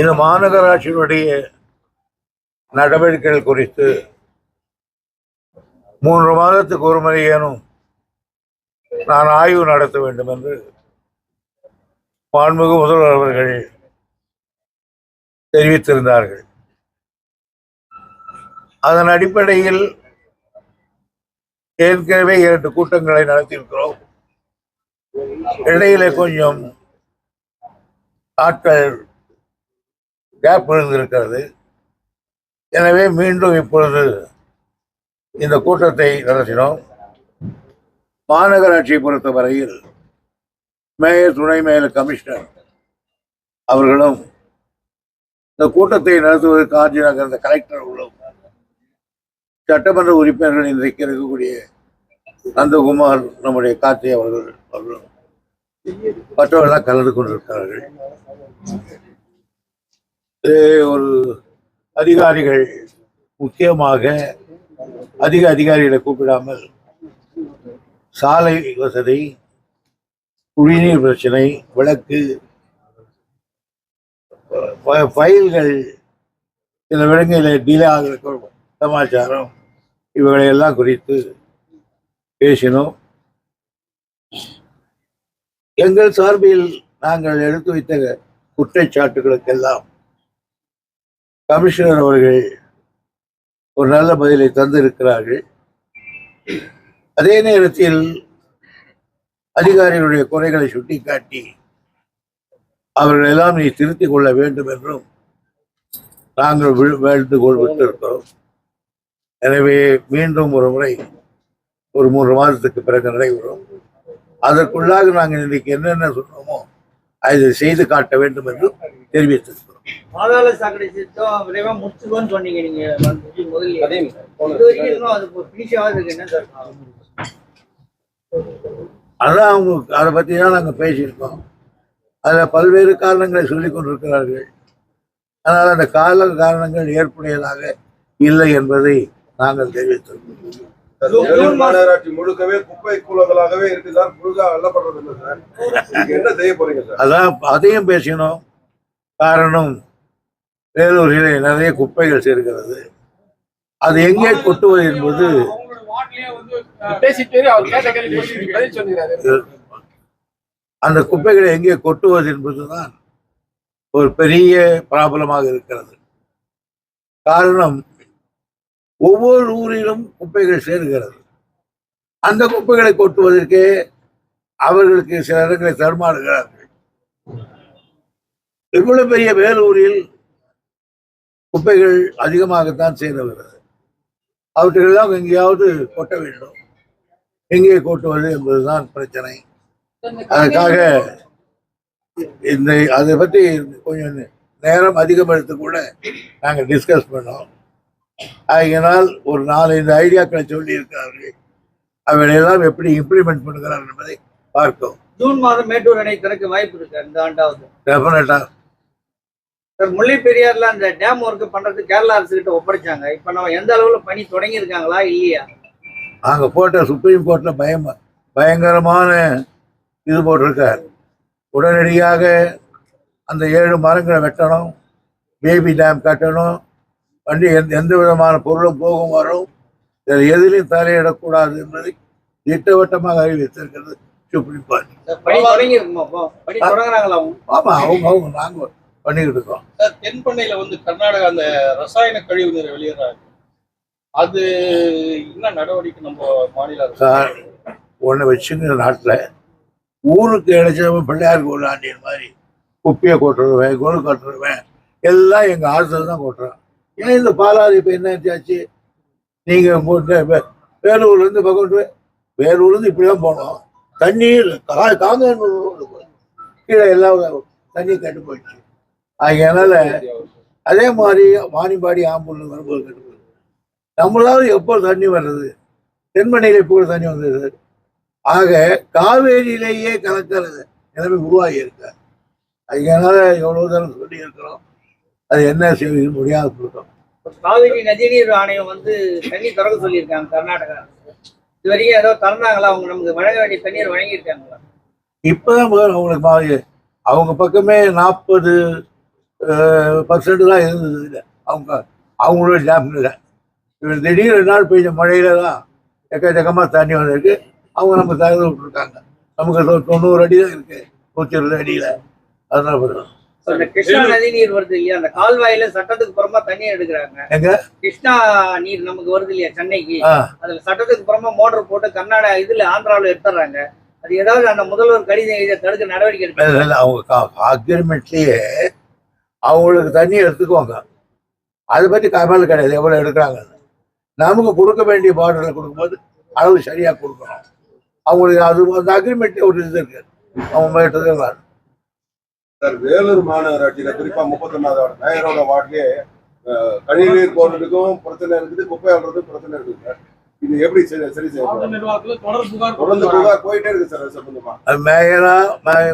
இந்த மாநகராட்சியினுடைய நடவடிக்கைகள் குறித்து மூன்று மாதத்துக்கு ஒரு முறையேனும் நான் ஆய்வு நடத்த வேண்டும் என்று மாண்புமிகு முதல்வர் அவர்கள் தெரிவித்திருந்தார்கள். அதன் அடிப்படையில் ஏற்கனவே இரண்டு கூட்டங்களை நடத்தியிருக்கிறோம். இடையிலே கொஞ்சம் நாட்கள் கேப் விழுந்திருக்கிறது. எனவே மீண்டும் இப்பொழுது இந்த கூட்டத்தை நடத்தினோம். மாநகராட்சியை பொறுத்தவரையில் மேயர் துணை மேயர் கமிஷனர் அவர்களும் இந்த கூட்டத்தை நடத்துவதற்கு ஆஜராக இருந்த கலெக்டர் உள்ளும் சட்டமன்ற உறுப்பினர்கள் இன்றைக்கு இருக்கக்கூடிய நந்தகுமார் நம்முடைய கார்த்தி அவர்கள் அவர்களும் மற்றவர்களாக கலந்து கொண்டிருக்கிறார்கள். ஒரு அதிகாரிகள் முக்கியமாக அதிக அதிகாரிகளை கூப்பிடாமல் சாலை வசதி குடிநீர் பிரச்சனை விளக்கு ஃபைல்கள் சில இடங்களில் டிலே ஆகிற சமாச்சாரம். இவைகளையெல்லாம் குறித்து பேசினோம். எங்கள் சார்பில் நாங்கள் எடுத்து வைத்த குற்றச்சாட்டுகளுக்கெல்லாம் கமிஷனர் அவர்கள் ஒரு நல்ல பதிலை தந்திருக்கிறார்கள். அதே நேரத்தில் அதிகாரிகளுடைய குறைகளை சுட்டிக்காட்டி அவர்கள் எல்லாம் நீ திருத்திக் கொள்ள வேண்டும் என்றும் நாங்கள் வேண்டுகோள் விட்டிருக்கிறோம். எனவே மீண்டும் ஒரு முறை ஒரு மூன்று மாதத்துக்கு பிறகு நடைபெறும். அதற்குள்ளாக நாங்கள் இன்றைக்கு என்னென்ன சொன்னோமோ அதை செய்து காட்ட வேண்டும் என்று தெரிவித்திருக்கிறோம். பாதாள சாக்கடை திட்டம் விரைவா முடிச்சுக்கோன்னு சொன்னீங்க நீங்க. முதல்ல. அதே அது என்ன சார்? அதான் அவங்க அதை பற்றி தான் நாங்கள் பேசியிருக்கோம். அதில் பல்வேறு காரணங்களை சொல்லிக் கொண்டிருக்கிறார்கள். ஆனால் அந்த கால காரணங்கள் ஏற்புடையதாக இல்லை என்பதை நாங்கள் தெரிவித்திருக்கிறோம். மாநகராட்சி முழுக்கவே குப்பை கூலங்களாகவே இருக்கு சார். முழுக்க இதுக்கு என்ன செய்ய போறீங்க சார்? அதான் அதையும் பேசினோம். காரணம் வேலூரிலே நிறைய குப்பைகள் சேர்க்கிறது அது எங்கே கொட்டுவது என்பது அந்த குப்பைகளை எங்கே கொட்டுவது என்பதுதான் ஒரு பெரிய ப்ராப்ளமாக இருக்கிறது. காரணம் ஒவ்வொரு ஊரிலும் குப்பைகள் சேர்கிறது. அந்த குப்பைகளை கொட்டுவதற்கே அவர்களுக்கு சில இடங்களை தடுமாறுகிறார்கள். இவ்வளவு பெரிய வேலூரில் குப்பைகள் அதிகமாகத்தான் சேர்ந்துகிறது அவற்றையெல்லாம் எங்கேயாவது கொட்ட வேண்டும். எங்கே கொட்டுவது என்பதுதான் பிரச்சனை. அதுக்காக இந்த அதை பற்றி கொஞ்சம் நேரம் அதிகம் எடுத்து கூட நாங்கள் டிஸ்கஸ் பண்ணோம். ஆகையினால் ஒரு நாலஞ்சு ஐடியாக்களை சொல்லி இருக்கிறார்கள் அவைகளெல்லாம் எப்படி இம்ப்ளிமெண்ட் பண்ணுகிறார் என்பதை பார்க்கும் ஜூன் மாதம் மேட்டூர் அணை திறக்க வாய்ப்பு இருக்கு. இந்த ஆண்டாவது. டெஃபினட்டாக சார் முல்லை பெரியார்ல அந்த டேம் ஒர்க் பண்றது கேரளா அரசு கிட்ட ஒப்படைச்சாங்க. இப்ப நம்ம எந்த அளவுல பணி தொடங்கி இருக்காங்களா இல்லையா? நாங்கள் போட்ட சுப்ரீம் கோர்ட்டில் பயம் பயங்கரமான இது போட்டிருக்கார். உடனடியாக அந்த ஏழு மரங்களை வெட்டணும் பேபி டேம் கட்டணும் வண்டி எந்த எந்த விதமான பொருளும் போகும் வரும் இதில் எதிலையும் தலையிடக்கூடாது என்பதை திட்டவட்டமாக அறிவித்திருக்கிறது சுப்ரீம் கோர்ட். ஆமாம் அவங்க? அவங்க நாங்கள் பண்ணிக்கிட்டு இருக்கோம். சார் தென்பண்ணையில வந்து கர்நாடகா அந்த ரசாயன கழிவு நீரை வெளியேறாங்க அது என்ன நடவடிக்கை நம்ம மாநில சார் ஒன்று வச்சுங்க நாட்டில். ஊருக்கு இழைச்சவன் பிள்ளையார் கோலாண்டியன் மாதிரி குப்பையை கொட்டுருவேன் கொலு கொட்டுருவேன் எல்லாம் எங்கள் ஆசிரியர் தான் கொட்டுறான். ஏன் இந்த பாலாறு இப்போ என்ன ஆச்சு? நீங்கள் வேலூர்லேருந்து பக்கம் வேலூர்லேருந்து இப்படி தான் போனோம். தண்ணீர் கா காங்கேயன் கீழே எல்லாம் தண்ணி கட்டு போயிடுச்சு. அதனால அதே மாதிரி வாணிபாடி ஆம்பூர்ல வரும்போது கட்டு போயிடுச்சு நம்மளால எப்போ தண்ணி வர்றது? தென்மனையில் இப்போ தண்ணி வந்தது? ஆக காவேரியிலேயே கலக்கிறது நிலைமை உருவாகி இருக்க. அதனால எவ்வளவு தூரம் சொல்லி இருக்கிறோம்? அது என்ன செய்ய முடியாது சொல்றோம் காவிரி நதிநீர் ஆணையம் வந்து தண்ணி திறக்க சொல்லியிருக்காங்க கர்நாடகா இது வரைக்கும் ஏதோ திறந்தாங்களா? அவங்க நமக்கு வழங்க வேண்டிய தண்ணீர் வழங்கியிருக்காங்களா? இப்பதான் அவங்களுக்கு அவங்க பக்கமே நாற்பது பர்சன்ட் தான் இருந்தது இல்லை அவங்க அவங்களோட டேம் இல்லை. இவர் திடீர்னு ரெண்டு நாள் பெய்ஞ்ச மழையில தான் எக்கச்சக்கமாக தண்ணி வந்திருக்கு. அவங்க நம்ம தகுதி விட்டுருக்காங்க நமக்கு தொண்ணூறு அடி தான் இருக்கு. நூற்றி இருபது அடியில். அதனால பண்ணுறோம் இப்ப கிருஷ்ணா நதி நீர் வருது இல்லையா? அந்த கால்வாயில சட்டத்துக்கு புறமா தண்ணி எடுக்கிறாங்க. எங்க? கிருஷ்ணா நீர் நமக்கு வருது இல்லையா சென்னைக்கு? அதுல சட்டத்துக்கு புறமா மோட்டர் போட்டு கர்நாடகா இதுல ஆந்திராவுல எடுத்துறாங்க. அது ஏதாவது அந்த முதல்வர் கடிதம் எழுதி தடுக்க நடவடிக்கை எடுப்பீங்க. இல்ல, இல்ல, அவங்க அக்ரிமெண்ட்லேயே அவங்களுக்கு தண்ணி எடுத்துக்குவாங்க. அதை பற்றி கமல் கிடையாது எவ்வளோ எடுக்கிறாங்கன்னு. நமக்கு கொடுக்க வேண்டிய பார்டரில் கொடுக்கும்போது அளவு சரியாக கொடுக்கணும். அவங்களுக்கு அது அந்த அக்ரிமெண்ட்லேயே ஒரு இது இருக்கு. அவங்க எடுத்துக்கலாம் சார் வேலூர் மாநகராட்சியில குறிப்பா முப்பத்தொன்னாவது மேயரோட வார்டுலயே அஹ், கழிவுநீர் போடுறதுக்கும் பிரச்சனை இருக்குது குப்பை அள்ளுறதுக்கும் பிரச்சனை இருக்குது சார். இது எப்படி சரி புகார் தொடர்ந்து புகார் போயிட்டே இருக்கு சார் சம்பந்தமா? மேயரா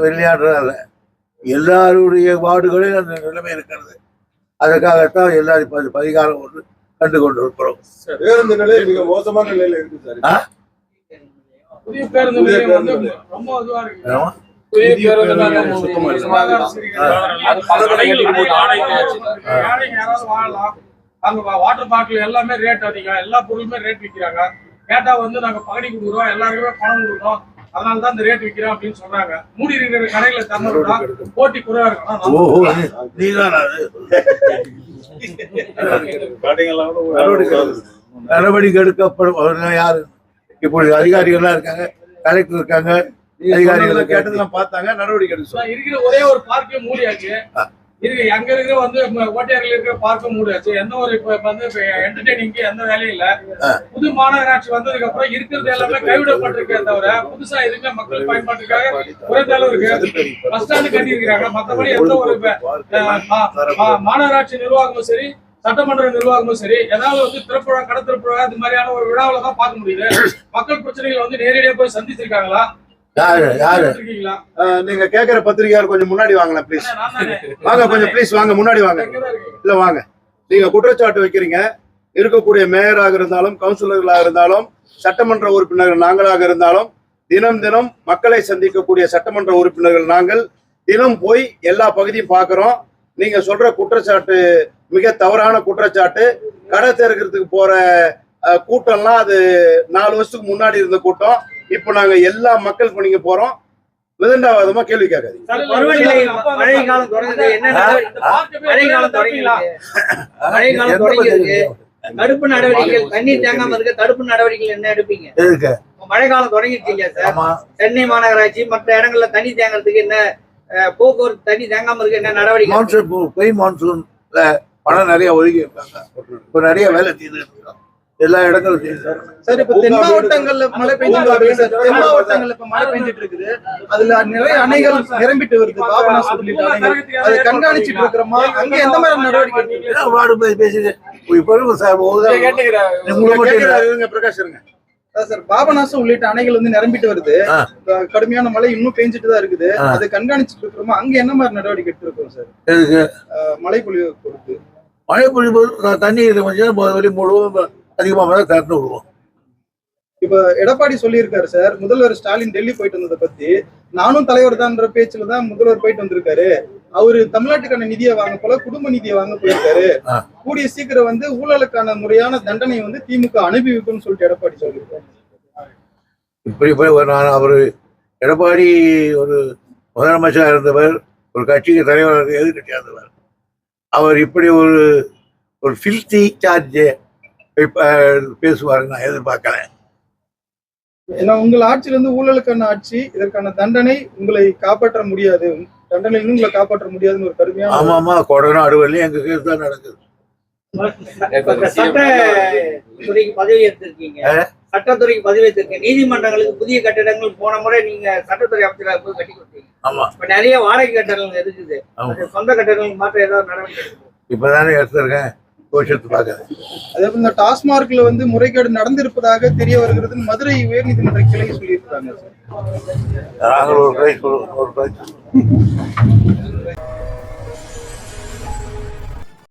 விளையாடுறதில்ல. எல்லாருடைய வார்டுகளிலும் அந்த நிலைமை இருக்கிறது. அதுக்காகத்தான் எல்லாரும் பதி- பரிகாரம் ஒன்று கண்டு கொண்டு இருக்கிறோம் பேருந்து நிலை மிக மோசமான நிலையில இருக்கு சார். நிலையம் நிலையம். அது அங்க வாட்டர் பாட்டில் எல்லாமே ரேட் அதிகம். எல்லா பொருளுமே ரேட் விக்கிறாங்க. கேட்டா வந்து நாங்க பகடி கொடுக்குறோம். எல்லாருக்குமே பணம் கொடுக்குறோம். அதனால தான் இந்த ரேட் விக்கிறோம் அப்படின்னு சொல்றாங்க மூடி இருக்கிற கடையில தரணும்னா போட்டி நீதான் அது. நடவடிக்கை எடுக்கப்படும். யாரு? இப்பொழுது அதிகாரிகள்லாம் இருக்காங்க கலெக்டர் இருக்காங்க அதிகாரிகளை கேட்டதெல்லாம் பார்த்தாங்க நடவடிக்கை எடுக்க இருக்கிற ஒரே ஒரு பார்க்கே மூடியாச்சு. இருக்கு அங்க இருக்கிற வந்து ஓட்டையார்ல இருக்கிற பார்க்க மூடியாச்சு எந்த ஒரு இப்ப வந்து என்டர்டைனிங்க்கு எந்த வேலையும் இல்ல. புது மாநகராட்சி வந்ததுக்கு அப்புறம் இருக்கிறது எல்லாமே கைவிடப்பட்டிருக்கே தவிர புதுசா எதுவுமே மக்கள் பயன்பாட்டுக்காக குறைந்த அளவு இருக்கு. பஸ் ஸ்டாண்டு கட்டி இருக்கிறாங்க மத்தபடி எந்த ஒரு மாநகராட்சி நிர்வாகமும் சரி சட்டமன்ற நிர்வாகமும் சரி ஏதாவது வந்து திறப்புழா கடை திறப்புழா இது மாதிரியான ஒரு விழாவில தான் பார்க்க முடியுது. மக்கள் பிரச்சனைகளை வந்து நேரடியா போய் சந்திச்சிருக்காங்களா? யாரு யாரு? நீங்க கேக்குற பத்திரிகையாளர் கொஞ்சம் முன்னாடி வாங்கலாம் ப்ளீஸ் வாங்க கொஞ்சம் ப்ளீஸ் வாங்க முன்னாடி வாங்க. இல்ல வாங்க. நீங்க குற்றச்சாட்டு வைக்கிறீங்க. இருக்கக்கூடிய மேயராக இருந்தாலும் கவுன்சிலர்களாக இருந்தாலும் சட்டமன்ற உறுப்பினர்கள் நாங்களாக இருந்தாலும் தினம் தினம் மக்களை சந்திக்கக்கூடிய சட்டமன்ற உறுப்பினர்கள் நாங்கள் தினம் போய் எல்லா பகுதியும் பார்க்கிறோம். நீங்க சொல்ற குற்றச்சாட்டு மிக தவறான குற்றச்சாட்டு கடை திறக்கிறதுக்கு போற கூட்டம்லாம் அது நாலு வருஷத்துக்கு முன்னாடி இருந்த கூட்டம். இப்போ நாங்க எல்லா மக்கள் பணிக்கு போறோம். விதண்டாவாதமா கேள்வி பத்திரிகை? தடுப்பு நடவடிக்கைகள் தண்ணீர் தேங்காம இருக்க தடுப்பு நடவடிக்கைகள் என்ன எடுப்பீங்க? எதுக்கு? இப்ப மழை காலம் தொடங்கிடுச்சு இல்லையா சார்? சென்னை மாநகராட்சி மற்ற இடங்கள்ல தண்ணி தேங்குறதுக்கு என்ன போக்குவரத்து தண்ணி தேங்காம இருக்க என்ன நடவடிக்கை? மான்சூன் பொய் மான்சூன்ல பணம் நிறைய ஒதுக்கி இருக்காங்க இப்போ நிறைய வேலை இருக்கோம் எல்லா இடங்களும் செய்து சார். இப்ப தென் மாவட்டங்கள்ல மழை பெஞ்சிட்டு வருது சார் தென் மாவட்டங்கள்ல இப்ப மழை பெஞ்சிட்டு இருக்குது. அதுல நிறைய அணைகள் நிரம்பிட்டு வருது. பாபநாசம் உள்ளிட்ட அணைகள். அதை கண்காணிச்சிட்டு இருக்கிறோமா அங்க எந்த மாதிரி நடவடிக்கை வார்டு போய் பேசுது இப்போ சார் பிரகாஷ் இருங்க. அதான் சார் பாபநாசம் உள்ளிட்ட அணைகள் வந்து நிரம்பிட்டு வருது. கடுமையான மழை இன்னும் பெஞ்சிட்டு தான் இருக்குது. அதை கண்காணிச்சிட்டு இருக்கிறோமா? அங்க என்ன மாதிரி நடவடிக்கை எடுத்திருக்கோம் சார்? மழை பொழிவு பொறுத்து. மழை பொழிவு தண்ணி கொஞ்சம் வழி முழுவதும் அதிகமாக தான் திறந்து விடுவோம். இப்ப எடப்பாடி சொல்லியிருக்காரு சார் முதல்வர் ஸ்டாலின் டெல்லி போயிட்டு வந்ததை பத்தி. நானும் தலைவர் தான்ற பேச்சுல தான் முதல்வர் போயிட்டு வந்திருக்காரு. அவரு தமிழ்நாட்டுக்கான நிதியை வாங்க போல குடும்ப நிதியை வாங்க போயிருக்காரு. கூடிய சீக்கிரம் வந்து ஊழலுக்கான முறையான தண்டனை வந்து திமுக அனுபவிக்கும்னு சொல்லிட்டு எடப்பாடி சொல்லியிருக்காரு. இப்படி போய் நான் அவர் எடப்பாடி ஒரு முதலமைச்சராக இருந்தவர் ஒரு கட்சிக்கு தலைவர் எதிர்கட்சியாக இருந்தவர். அவர் இப்படி ஒரு ஒரு ஃபில்த்தி சார்ஜ் பேசுவார் நான் எதிர்பார்க்கல ஏன்னா உங்கள் ஆட்சியில இருந்து ஊழலுக்கான ஆட்சி இதற்கான தண்டனை உங்களை காப்பாற்ற முடியாது. தண்டனையிலிருந்து உங்களை காப்பாற்ற முடியாதுன்னு ஒரு கடுமையான ஆமா ஆமா கொடனும் அடுவலையும் எங்க கேஸ் தான் நடக்குது. சட்டத்துறைக்கு பதவி எடுத்திருக்கீங்க சட்டத்துறைக்கு பதவி எடுத்திருக்கீங்க நீதிமன்றங்களுக்கு புதிய கட்டிடங்கள் போன முறை நீங்க சட்டத்துறை அமைச்சராக போய் கட்டி கொடுத்தீங்க. ஆமா. இப்ப நிறைய வாடகை கட்டடங்கள் இருக்குது. சொந்த கட்டடங்கள் மாற்ற ஏதாவது நடவடிக்கை. இப்பதானே எடுத்திருக்கேன். பார்க்கறேன் அதே இந்த டாஸ்மார்க்ல வந்து முறைகேடு நடந்திருப்பதாக தெரிய வருகிறதுன்னு மதுரை உயர்நீதிமன்ற கிளை சொல்லியிருக்காங்க சார் நாங்கள் ஒரு